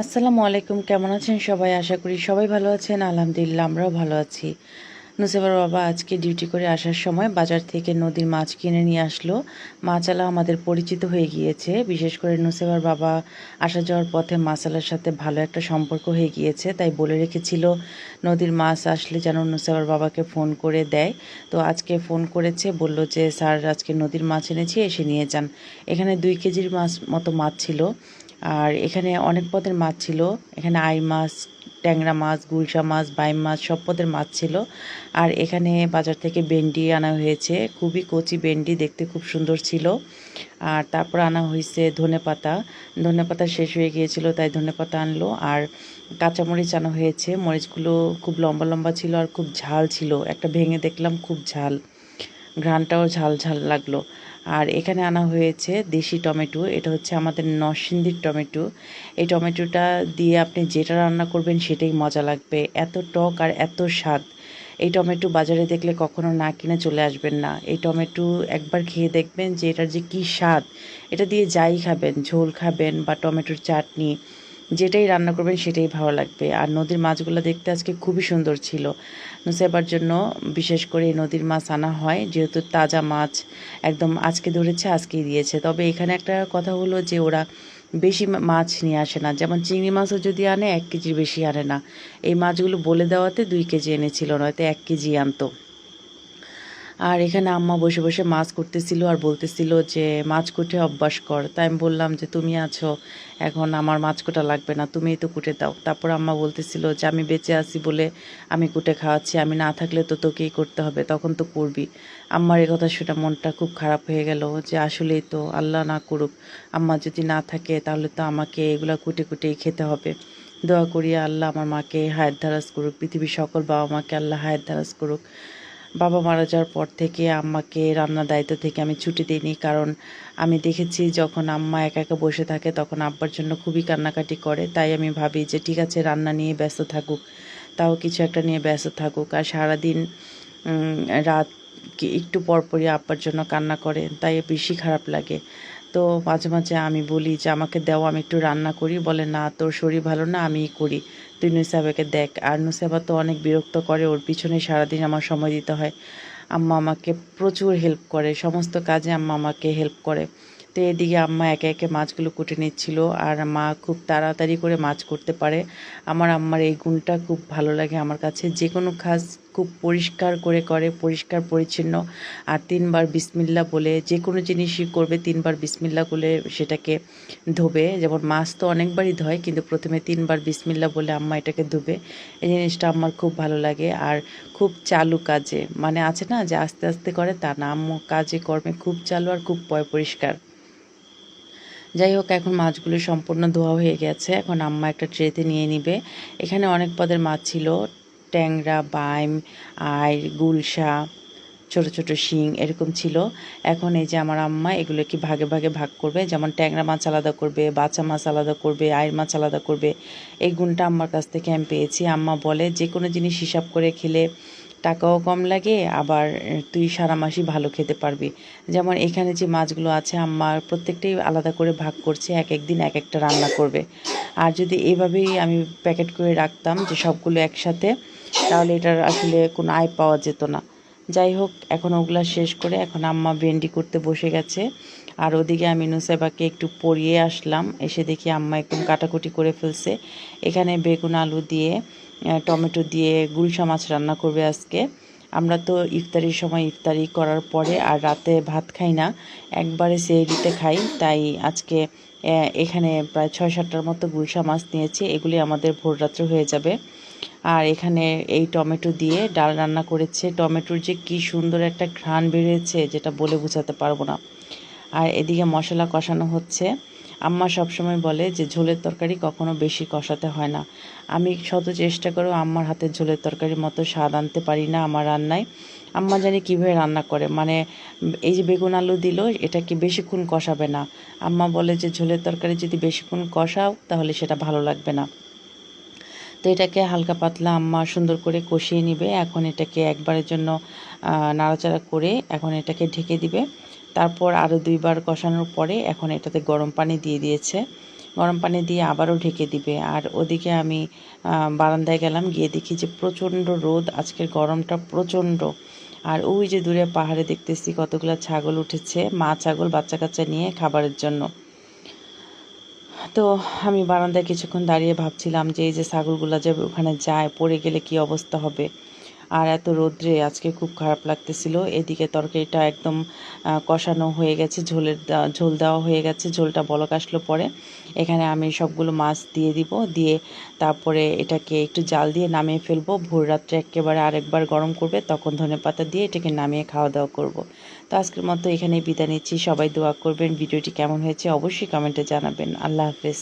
আসসালামু আলাইকুম, কেমন আছেন সবাই? আশা করি সবাই ভালো আছেন। আলহামদুলিল্লাহ, আমরাও ভালো আছি। নুসেবার বাবা আজকে ডিউটি করে আসার সময় বাজার থেকে নদীর মাছ কিনে নিয়ে আসলো। মাছালা আমাদের পরিচিত হয়ে গিয়েছে। বিশেষ করে নুসেবার বাবা আসা যাওয়ার পথে মাছালার সাথে ভালো একটা সম্পর্ক হয়ে গিয়েছে, তাই বলে রেখেছিল, নদীর মাছ আসলে যেন নুসেবার বাবাকে ফোন করে দেয়। তো আজকে ফোন করেছে, বলল যে, স্যার, আজকে নদীর মাছ এনেছি, এসে নিয়ে যান। এখানে দুই কেজির মাছ মতো মাছ ছিল। আর এখানে অনেক পদের মাছ ছিল। এখানে আই মাছ, ট্যাংরা মাছ, গুলশা মাছ, বাইম মাছ, সব পদের মাছ ছিল। আর এখানে বাজার থেকে বেন্ডি আনা হয়েছে। খুবই কচি বেন্ডি দেখতে খুব সুন্দর ছিল। আর তারপর আনা হয়েছে ধনে পাতা। ধনে পাতা শেষ হয়ে গিয়েছিল, তাই ধনে পাতা আনলো। আর কাঁচামরিচ আনা হয়েছে। মরিচগুলো খুব লম্বা লম্বা ছিল আর খুব ঝাল ছিল। একটা ভেঙে দেখলাম খুব ঝাল। ঘ্রাণটাও ঝাল ঝাল লাগল। আর এখানে আনা হয়েছে দেশি টমেটো। এটা হচ্ছে আমাদের নরসিংদীর টমেটো। এই টমেটোটা দিয়ে আপনি যেটা রান্না করবেন সেটাই মজা লাগবে। এত টক আর এত স্বাদ। এই টমেটো বাজারে দেখলে কখনো না কিনে চলে আসবেন না। এই টমেটো একবার খেয়ে দেখবেন যে এটার যে কী স্বাদ। এটা দিয়ে যাই খাবেন, ঝোল খাবেন বা টমেটোর চাটনি। যেটাই রান্না করবেন সেটাই ভালো লাগবে। আর নদীর মাছগুলো দেখতে আজকে খুবই সুন্দর ছিল। নুসেবার জন্য বিশেষ করে নদীর মাছ আনা হয়, যেহেতু তাজা মাছ একদম আজকে ধরেছে, আজকেই দিয়েছে। তবে এখানে একটা কথা হলো যে ওরা বেশি মাছ নিয়ে আসে না। যেমন চিংড়ি মাছও যদি আনে, এক কেজির বেশি আনে না। এই মাছগুলো বলে দেওয়াতে দুই কেজি এনেছিল, নয়তো এক কেজি আনতো। আর এখানে আম্মা বসে বসে মাছ করতেছিল আর বলতেছিল যে, মাছ কুটে অভ্যাস কর। তাই আমি বললাম যে, তুমি আছো, এখন আমার মাছ কোটা লাগবে না, তুমিই তো কুটে দাও। তারপর আম্মা বলতেছিল যে, আমি বেঁচে আছি বলে আমি কুটে খাওয়াচ্ছি, আমি না থাকলে তো তোকেই করতে হবে, তখন তো করবি। আম্মার এ কথা শুনে মনটা খুব খারাপ হয়ে গেল যে, আসলেই তো আল্লাহ না করুক, আম্মা যদি না থাকে তাহলে তো আমাকে এগুলা কুটে কুটেই খেতে হবে। দোয়া করি আল্লাহ আমার মাকে হায়াত ধারাজ করুক, পৃথিবীর সকল বাবা মাকে আল্লাহ হায়াত ধারাজ করুক। বাবা মারা যাওয়ার পর থেকে আম্মাকে রান্নার দায়িত্ব থেকে আমি ছুটি দিইনি, কারণ আমি দেখেছি যখন আম্মা একা একা বসে থাকে তখন আব্বার জন্য খুবই কান্নাকাটি করে। তাই আমি ভাবি যে, ঠিক আছে, রান্না নিয়ে ব্যস্ত থাকুক। তাও কিছু একটা নিয়ে ব্যস্ত থাকুক। আর সারাদিন রাত একটু পরপরই আব্বার জন্য কান্না করে। তাই বেশি খারাপ লাগে। তো মাঝে মাঝে আমি বলি যে, আমাকে দেও, আমি একটু রান্না করি। বলে, না, তোর শরীর ভালো না, আমিই করি। তুই নুসাবাকে দেখ, আর নুসাবা তো অনেক বিরক্ত করে, ওর পিছনে সারাদিন আমার সময় দিতে হয়। আম্মা আমাকে প্রচুর হেল্প করে, সমস্ত কাজে আম্মা আমাকে হেল্প করে। তো এদিকে আম্মা একে একে মাছগুলো কুটে নিচ্ছিল, আর মা খুব তাড়াতাড়ি করে মাছ করতে পারে। আমার আম্মার এই গুণটা খুব ভালো লাগে আমার কাছে। যে কোনো কাজ খুব পরিষ্কার করে করে, পরিষ্কার, পরিচ্ছন্ন। আর তিনবার বিসমিল্লা বলে যে কোনো জিনিসই করবে, তিনবার বিসমিল্লা বলে সেটাকে ধোবে। যেমন মাছ তো অনেকবারই ধয়, কিন্তু প্রথমে তিনবার বিসমিল্লা বলে আম্মা এটাকে ধোবে। এই জিনিসটা আমার খুব ভালো লাগে। আর খুব চালু কাজে মানে আছে না যে আস্তে আস্তে করে তা না, আম্মু কাজে, কর্মে খুব চালু আর খুব পয়, পরিষ্কার। যাই হোক, এখন মাছগুলো সম্পূর্ণ ধোয়া হয়ে গেছে। এখন আম্মা একটা ট্রেতে নিয়ে নিবে। এখানে অনেক পদের মাছ ছিল। ট্যাংরা, বাইম আইর গুলশা, ছোট ছোট শিং এরকম ছিল। এখন এই যে আমার আম্মা এগুলো কি ভাগে ভাগে ভাগ করবে। যেমন ট্যাংরা মাছ আলাদা করবে বাচ্চা মাছ আলাদা করবে আয়ের মাছ আলাদা করবে। এই গুণটা আম্মার কাছ থেকে আমি পেয়েছি। আম্মা বলে যে কোনো জিনিস হিসাব করে খেলে টাকাও কম লাগে, আবার তুই সারা মাসই ভালো খেতে পারবি। যেমন এখানে যে মাছগুলো আছে, আমার প্রত্যেকটাই আলাদা করে ভাগ করছে, এক একদিন এক একটা রান্না করবে। আর যদি এভাবেই আমি প্যাকেট করে রাখতাম যে সবগুলো একসাথে, তাহলে এটার আসলে কোনো আয় পাওয়া যেত না। যাই হোক, এখন ওগুলা শেষ করে এখন আম্মা ভেন্ডি করতে বসে গেছে। আর ওদিকে আমি নুসাইবাকে একটু পরিয়ে আসলাম, এসে দেখি আম্মা একদম কাটাকুটি করে ফেলছে। এখানে বেগুন আলু দিয়ে টমেটো দিয়ে গুলশা মাছ রান্না করবে আজকে। আমরা তো ইফতারির সময় ইফতারি করার পরে আর রাতে ভাত খাই না, একবারে সেহরিতে খাই। তাই আজকে এখানে প্রায় ছয় সাতটার মতো গুলশা মাছ নিয়েছি, এগুলি আমাদের ভোর রাত্রে হয়ে যাবে। আর এখানে এই টমেটো দিয়ে ডাল রান্না করেছে। টমেটোর যে কি সুন্দর একটা ঘ্রাণ বেরিয়েছে, যেটা বলে বোঝাতে পারব না। আর এদিকে মশলা কষানো হচ্ছে। আম্মা সবসময় বলে যে, ঝোলের তরকারি কখনো বেশি কষাতে হয় না। আমি শত চেষ্টা করেও আম্মার হাতের ঝোলের তরকারির মতো স্বাদ আনতে পারি না আমার রান্নায়। আম্মা জানি কীভাবে রান্না করে। মানে এই যে বেগুন আলু দিল, এটা কি বেশিক্ষণ কষাবে না? আম্মা বলে যে, ঝোলের তরকারি যদি বেশিক্ষণ কষাও, তাহলে সেটা ভালো লাগবে না। তো এটাকে হালকা পাতলা আম্মা সুন্দর করে কষিয়ে নিবে। এখন এটাকে একবারের জন্য নাড়াচাড়া করে এখন এটাকে ঢেকে দিবে। তারপর আরও দুইবার কষানোর পরে এখন এটাতে গরম পানি দিয়ে দিয়েছে। গরম পানি দিয়ে আবারও ঢেকে দিবে। আর ওদিকে আমি বারান্দায় গেলাম, গিয়ে দেখি যে প্রচণ্ড রোদ, আজকের গরমটা প্রচণ্ড। আর ওই যে দূরে পাহাড়ে দেখতেছি কতগুলো ছাগল উঠেছে, মা ছাগল, বাচ্চা কাচ্চা নিয়ে খাবারের জন্য। তো আমি বারান্দায় কিছুক্ষণ দাঁড়িয়ে ভাবছিলাম যে এই যে ছাগলগুলো যে ওখানে যায়, পড়ে গেলে কি অবস্থা হবে? আর এত রোদ্রে আজকে খুব খারাপ লাগতেছিল। এদিকে তরকারিটা একদম কষানো হয়ে গেছে, ঝোলের ঝোল দেওয়া হয়ে গেছে, ঝোলটা বলক আসলো পরে। এখানে আমি সবগুলো মাছ দিয়ে দিব, দিয়ে তারপরে এটাকে একটু জাল দিয়ে নামিয়ে ফেলব। ভোর রাত্রে একেবারে আরেকবার গরম করবে, তখন ধনে পাতা দিয়ে এটাকে নামিয়ে খাওয়া দাওয়া করব। তো আজকের মতো এখানেই বিদায় নিচ্ছি। সবাই দোয়া করবেন। ভিডিওটি কেমন হয়েছে অবশ্যই কমেন্টে জানাবেন। আল্লাহ হাফেজ।